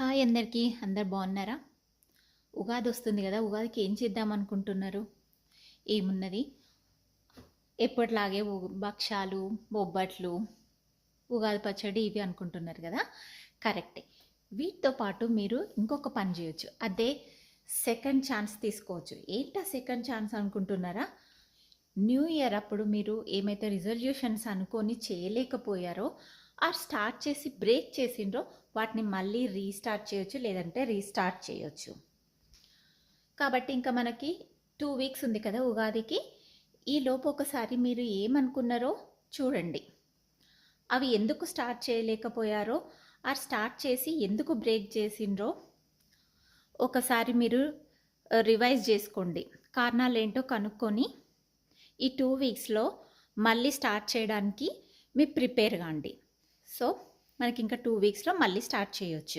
Hi అందరికీ. అందరు బాగున్నారా? ఉగాది వస్తుంది కదా ఉగాదికి ఏం చేద్దాం అనుకుంటున్నారు? ఏమున్నది? ఎప్పటిలాగే భక్ష్యాలు బొబ్బట్లు ఉగాది పచ్చడి ఇవి అనుకుంటున్నారు కదా? కరెక్టే. వీటితో పాటు మీరు ఇంకొక పని చేయొచ్చు. అదే సెకండ్ ఛాన్స్ తీసుకోవచ్చు. ఏంటా సెకండ్ ఛాన్స్ అనుకుంటున్నారా? న్యూ ఇయర్ అప్పుడు మీరు ఏమైతే రిజల్యూషన్స్ అనుకొని చేయలేకపోయారో ఆ స్టార్ట్ చేసి బ్రేక్ చేసిండ్రో వాటిని మళ్ళీ రీస్టార్ట్ చేయొచ్చు లేదంటే రీస్టార్ట్ చేయొచ్చు. కాబట్టి ఇంకా మనకి టూ వీక్స్ ఉంది కదా ఉగాదికి. ఈ లోపు ఒకసారి మీరు ఏమనుకున్నారో చూడండి. అవి ఎందుకు స్టార్ట్ చేయలేకపోయారో ఆ స్టార్ట్ చేసి ఎందుకు బ్రేక్ చేసిండ్రో ఒకసారి మీరు రివైజ్ చేసుకోండి. కారణాలు ఏంటో కనుక్కొని ఈ టూ వీక్స్లో మళ్ళీ స్టార్ట్ చేయడానికి మీ ప్రిపేర్ కాండి. సో మనకి ఇంకా టూ వీక్స్లో మళ్ళీ స్టార్ట్ చేయొచ్చు.